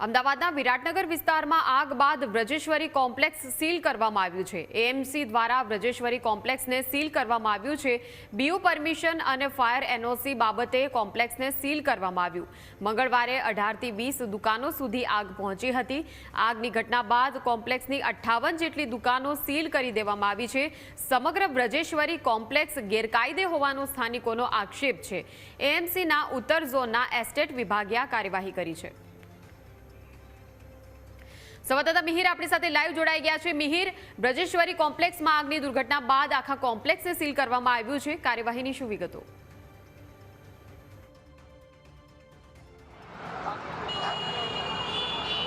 અમદાવાદના વિરાટનગર વિસ્તારમાં આગ બાદ વ્રજેશ્વરી કોમ્પ્લેક્સ સીલ કરવામાં આવ્યું છે. એએમસી દ્વારા વ્રજેશ્વરી કોમ્પ્લેક્સને સીલ કરવામાં આવ્યું છે. બીયુ પરમિશન અને ફાયર એનઓસી બાબતે કોમ્પ્લેક્સને સીલ કરવામાં આવ્યું. મંગળવારે અઢારથી વીસ દુકાનો સુધી આગ પહોંચી હતી. આગની ઘટના બાદ કોમ્પ્લેક્સની અઠ્ઠાવન જેટલી દુકાનો સીલ કરી દેવામાં આવી છે. સમગ્ર વ્રજેશ્વરી કોમ્પ્લેક્સ ગેરકાયદે હોવાનો સ્થાનિકોનો આક્ષેપ છે. એએમસીના ઉત્તર ઝોનના એસ્ટેટ વિભાગે આ કાર્યવાહી કરી છે. સંવાદદાતા મિહિર આપણી સાથે લાઈવ જોડાઈ ગયા છે. મિહિર, બ્રજેશ્વરી કોમ્પ્લેક્સમાં આગની દુર્ઘટના બાદ આખા કોમ્પ્લેક્સને સીલ કરવામાં આવ્યું છે. કાર્યવાહીની શું વિગતો?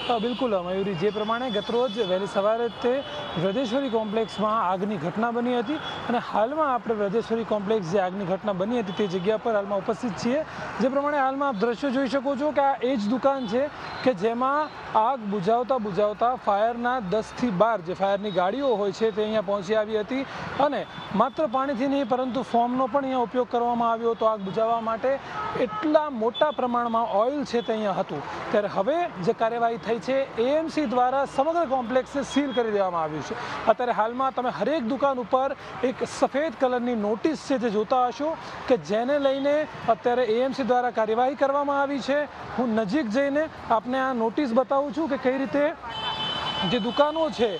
બિલકુલ, મયુરી. જે પ્રમાણે ગતરોજ વહેલી સવારે તે વ્રજેશ્વરી કોમ્પ્લેક્સમાં આગની ઘટના બની હતી અને હાલમાં આપણે વ્રજેશ્વરી કોમ્પ્લેક્સ જે આગની ઘટના બની હતી તે જગ્યા પર હાલમાં ઉપસ્થિત છીએ. જે પ્રમાણે હાલમાં આપ દ્રશ્યો જોઈ શકો છો કે આ એ જ દુકાન છે કે જેમાં આગ બુઝાવતા બુઝાવતા ફાયરના દસથી બાર જે ફાયરની ગાડીઓ હોય છે તે અહીંયા પહોંચી આવી હતી અને માત્ર પાણીથી નહીં, પરંતુ ફોર્મનો પણ અહીંયા ઉપયોગ કરવામાં આવ્યો હતો આગ બુઝાવવા માટે. એટલા મોટા પ્રમાણમાં ઓઇલ છે તે અહીંયા હતું. ત્યારે હવે જે કાર્યવાહી થઈ છે એએમસી દ્વારા સમગ્ર કોમ્પ્લેક્સને સીલ કરી દેવામાં આવ્યું છે. અત્યારે હાલમાં તમે હરેક દુકાન ઉપર એક સફેદ કલરની નોટિસ છે જે જોતા હશો કે જેને લઈને અત્યારે એએમસી દ્વારા કાર્યવાહી કરવામાં આવી છે. હું નજીક જઈને આપને આ નોટિસ બતાવું છું કે કઈ રીતે જે દુકાનો છે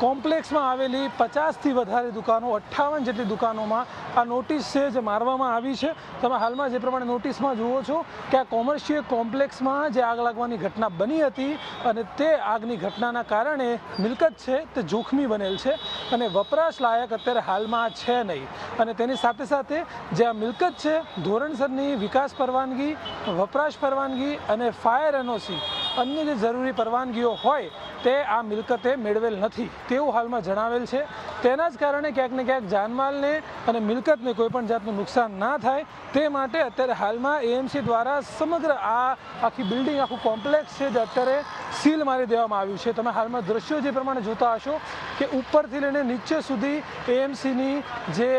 કોમ્પ્લેક્સમાં આવેલી પચાસથી વધારે દુકાનો, અઠ્ઠાવન જેટલી દુકાનોમાં આ નોટિસ છે જે મારવામાં આવી છે. તમે હાલમાં જે પ્રમાણે નોટિસમાં જુઓ છો કે આ કોમર્શિયલ કોમ્પ્લેક્સમાં જે આગ લાગવાની ઘટના બની હતી અને તે આગની ઘટનાના કારણે મિલકત છે તે જોખમી બનેલ છે અને વપરાશ લાયક અત્યારે હાલમાં છે નહીં. અને તેની સાથે સાથે જે આ મિલકત છે, ધોરણસરની વિકાસ પરવાનગી, વપરાશ પરવાનગી અને ફાયર એનઓસી અન્ય જે જરૂરી પરવાનગીઓ હોય તે આ મિલકતે મેળવેલ નથી. તેવું હાલમાં જણાવેલ છે. તેના જ કારણે ક્યાંક ને ક્યાંક જાનમાલને અને મિલકતને કોઈ પણ જાતનું નુકસાન ના થાય, તે માટે અત્યારે હાલમાં એએમસી દ્વારા સમગ્ર આ આખી બિલ્ડિંગ, આખું કોમ્પ્લેક્સ છે જે અત્યારે સીલ મારી દેવામાં આવ્યું છે. તમે હાલમાં દ્રશ્યો જે પ્રમાણે જોતા હશો કે ઉપરથી લઈને નીચે સુધી એએમસીની જે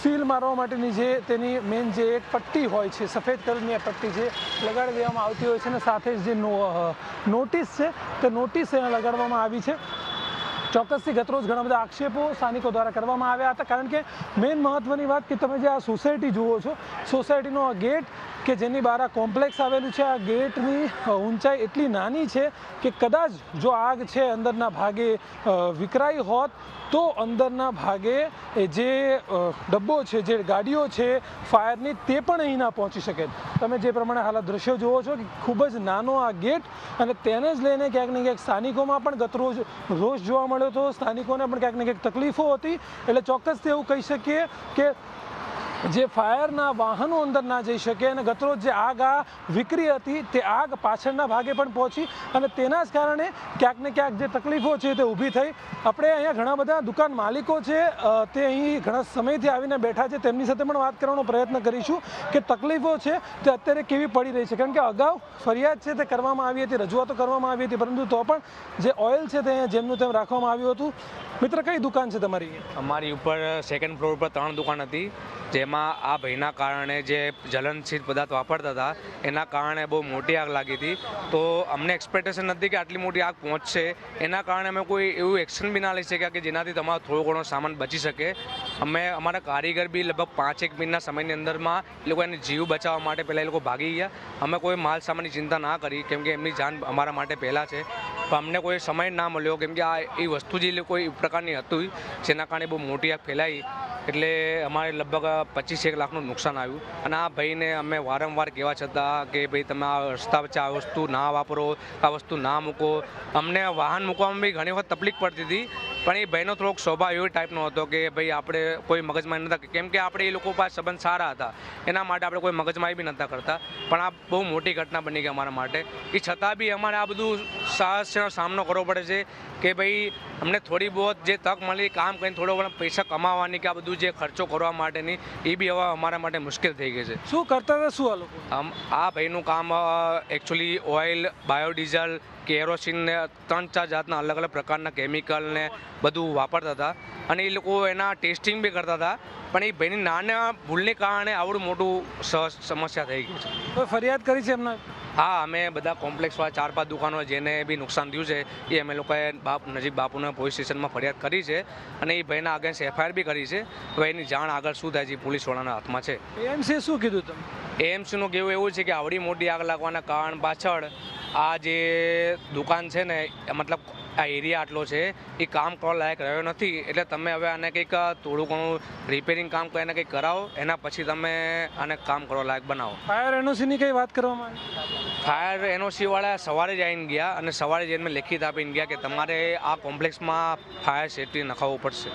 સીલ મારવા માટેની જે તેની મેઇન જે એક પટ્ટી હોય છે, સફેદ કલરની આ પટ્ટી છે લગાડી દેવામાં આવતી હોય છે અને સાથે જ જે નોટિસ છે, તે નોટિસ અહીંયા લગાડવામાં આવી છે. ચોક્કસથી ગતરોજ ઘણા બધા આક્ષેપો સ્થાનિકો દ્વારા કરવામાં આવ્યા હતા. કારણ કે મેઇન મહત્ત્વની વાત કે તમે જે આ સોસાયટી જુઓ છો, સોસાયટીનો આ ગેટ કે જેની બહાર આ કોમ્પ્લેક્સ આવેલું છે, આ ગેટની ઊંચાઈ એટલી નાની છે કે કદાચ જો આગ છે અંદરના ભાગે વિકરાઈ હોત, તો અંદરના ભાગે જે ડબ્બો છે, જે ગાડીઓ છે, ફાયરની તે પણ અહીં ના પહોંચી શકે. તમે જે પ્રમાણે હાલ આ દ્રશ્યો જુઓ છો કે ખૂબ જ નાનો આ ગેટ અને તેને જ લઈને ક્યાંક ને ક્યાંક સ્થાનિકોમાં પણ ગતરોજ રોષ જોવા મળ્યો હતો સ્થાનિકોને પણ ક્યાંક ને ક્યાંક તકલીફો હતી. એટલે ચોક્કસથી એવું કહી શકીએ કે જે ફાયરના વાહનો અંદર ના જઈ શકે અને ગતરોજ જે આગ આ વિકરી હતી તે આગ પાછળના ભાગે પણ પહોંચી અને તેના જ કારણે ક્યાંક ને ક્યાંક જે તકલીફો છે તે ઊભી થઈ. આપણે અહીંયા ઘણા બધા દુકાન માલિકો છે તે અહીં ઘણા સમયથી આવીને બેઠા છે. તેમની સાથે પણ વાત કરવાનો પ્રયત્ન કરીશું કે તકલીફો છે તે અત્યારે કેવી પડી રહી છે. કારણ કે અગાઉ ફરિયાદ છે તે કરવામાં આવી હતી, રજૂઆતો કરવામાં આવી હતી, પરંતુ તો પણ જે ઓઇલ છે તે જેમનું તેમ રાખવામાં આવ્યું હતું. મિત્ર, કઈ દુકાન છે તમારી? અમારી ઉપર સેકન્ડ ફ્લોર પર ત્રણ દુકાન હતી, જેમાં આ ભયના કારણે જે જ્વલનશીલ પદાર્થ વાપરતા હતા, એના કારણે બહુ મોટી આગ લાગી હતી. તો અમને એક્સપેક્ટેશન નથી કે આટલી મોટી આગ પહોંચશે. એના કારણે અમે કોઈ એવું એક્શન બી ના લઈ શક્યા કે જેનાથી તમારો થોડો ઘણો સામાન બચી શકે. અમે, અમારા કારીગર બી લગભગ પાંચ એક મિનિટના સમયની અંદરમાં એ લોકો એને જીવ બચાવવા માટે પહેલાં એ લોકો ભાગી ગયા. અમે કોઈ માલ સામાનની ચિંતા ના કરી, કેમ કે એમની જાન અમારા માટે પહેલાં છે. પણ અમને કોઈ સમય ના મળ્યો, કેમ કે આ એ વસ્તુ જે કોઈ પ્રકારની હતી, જેના કારણે બહુ મોટી આગ ફેલાઈ. એટલે અમારે લગભગ પચીસ એક લાખનું નુકસાન આવ્યું. અને આ ભાઈને અમે વારંવાર કહેવા છતાં કે ભાઈ તમે આ રસ્તા વચ્ચે આ વસ્તુ ના વાપરો, આ વસ્તુ ના મૂકો. અમને વાહન મૂકવામાં બી ઘણી વખત તકલીફ પડતી હતી. પણ એ ભાઈનો થોડોક સ્વભાવ એવો ટાઈપનો હતો કે ભાઈ આપણે કોઈ મગજમાં નતા કેમ કે આપણે એ લોકો પાસે સંબંધ સારા હતા. એના માટે આપણે કોઈ મગજમાં બી નહોતા કરતા. પણ આ બહુ મોટી ઘટના બની ગઈ અમારા માટે. એ છતાં બી અમારે આ બધું સાહસનો સામનો કરવો પડે છે કે ભાઈ અમને થોડી બહુ જે તક મળી કામ કરીને થોડો ઘણા પૈસા કમાવાની કે આ બધું જે ખર્ચો કરવા માટેની એ બી હવે અમારા માટે મુશ્કેલ થઈ ગઈ છે. શું કરતા હતા શું આ લોકો? આમ આ ભાઈનું કામ એકચ્યુઅલી ઓઇલ બાયોડીઝલ કેરોસીન ને ત્રણ ચાર જાતના અલગ અલગ પ્રકારના કેમિકલ ને બધું વાપરતા હતા. અને એ લોકો એના ટેસ્ટિંગ બી કરતા હતા. પણ એ ભાઈની નાના ભૂલને કારણે આવડું મોટું સમસ્યા થઈ ગઈ છે. ફરિયાદ કરી છે એમના? હા અમે બધા કોમ્પ્લેક્સવાળા ચાર પાંચ દુકાનો જેને બી નુકસાન થયું છે એ અમે લોકોએ બાપ નજીક બાપુના પોલીસ સ્ટેશનમાં ફરિયાદ કરી છે અને એ ભાઈના અગેન્સ્ટ એફઆઈઆર બી કરી છે. હવે એની જાણ આગળ શું થાય છે એ પોલીસવાળાના હાથમાં છે. એએમસીએ શું કીધું તમે? એએમસીનું કહેવું એવું છે કે આવડી મોટી આગ લાગવાના કારણ પાછળ આ જે દુકાન છે ને મતલબ આ એરિયા આટલો છે એ કામ કરવા લાયક રહ્યો નથી. એટલે તમે હવે આને કંઈક થોડું ઘણું રિપેરિંગ કામ કરીને કંઈક કરાવો એના પછી તમે આને કામ કરવા લાયક બનાવો. ફાયર એનઓસીની કંઈ વાત કરવામાં ફાયર એનઓસી વાળા સવારે જ આવીને ગયા અને સવારે જઈને લેખિત આપીને ગયા કે તમારે આ કોમ્પ્લેક્સમાં ફાયર સેફટી નખાવવું પડશે.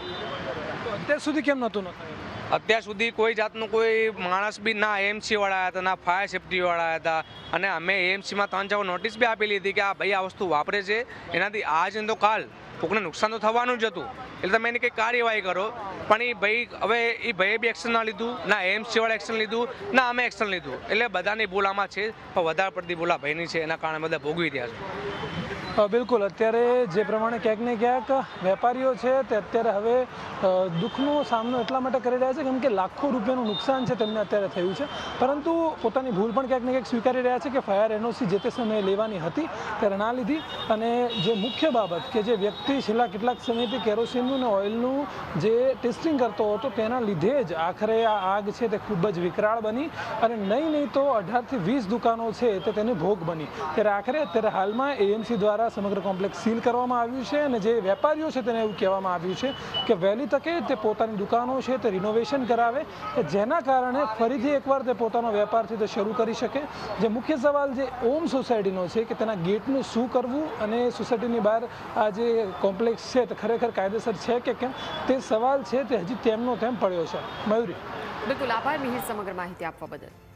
અત્યાર સુધી કેમ નહોતું નખાયું? અત્યાર સુધી કોઈ જાતનું કોઈ માણસ બી ના એમસી વાળા હતા, ના ફાયર સેફ્ટી વાળા હતા. અને અમે એએમસીમાં ત્રણ ચાર નોટિસ બી આપેલી હતી કે આ ભાઈ આ વસ્તુ વાપરે છે. એનાથી આજ ને તો કાલ કોકને નુકસાન તો થવાનું જ હતું. એટલે તમે એની કંઈ કાર્યવાહી કરો. પણ એ ભાઈ હવે એ ભાઈએ બી એક્શન ના લીધું, ના એએમસી વાળા એક્શન લીધું, ના અમે એક્શન લીધું. એટલે બધાની ભૂલ આમાં છે, પણ વધારે પડતી ભૂલ આ ભાઈની છે. એના કારણે બધા ભોગવી રહ્યા છે. બિલકુલ. અત્યારે જે પ્રમાણે ક્યાંક ને ક્યાંક વેપારીઓ છે તે અત્યારે હવે દુઃખનો સામનો એટલા માટે કરી રહ્યા છે કેમ કે લાખો રૂપિયાનું નુકસાન છે તેમને અત્યારે થયું છે. પરંતુ પોતાની ભૂલ પણ ક્યાંક ને ક્યાંક સ્વીકારી રહ્યા છે કે ફાયર એનઓસી જે તે સમયે લેવાની હતી ત્યારે ના લીધી. અને જે મુખ્ય બાબત કે જે વ્યક્તિ છેલ્લા કેટલાક સમયથી કેરોસીનનું અને ઓઇલનું જે ટેસ્ટિંગ કરતો હતો તેના લીધે જ આખરે આ આગ છે તે ખૂબ જ વિકરાળ બની અને નહીં નહીં તો અઢારથી વીસ દુકાનો છે તે તેની ભોગ બની. ત્યારે આખરે અત્યારે હાલમાં એએમસી દ્વારા સમગ્ર કોમ્પ્લેક્સ સીલ કરવામાં આવ્યું છે અને જે વેપારીઓ છે તેને એવું કહેવામાં આવ્યું છે કે વહેલી તકે તે પોતાની દુકાનો છે તે રિનોવેશન કરાવે કે જેના કારણે ફરીથી એકવાર તે પોતાનો વેપાર છે તે શરૂ કરી શકે. જે મુખ્ય સવાલ જે ઓમ સોસાયટીનો છે કે તેના ગેટનું શું કરવું અને સોસાયટીની બહાર આ જે કોમ્પ્લેક્સ છે તે ખરેખર કાયદેસર છે કે કેમ? તે સવાલ છે તે હજી તેમનો તેમ પડ્યો છે. મયુરી. બિલકુલ આભાર મિહિર સમગ્ર માહિતી આપવા બદલ.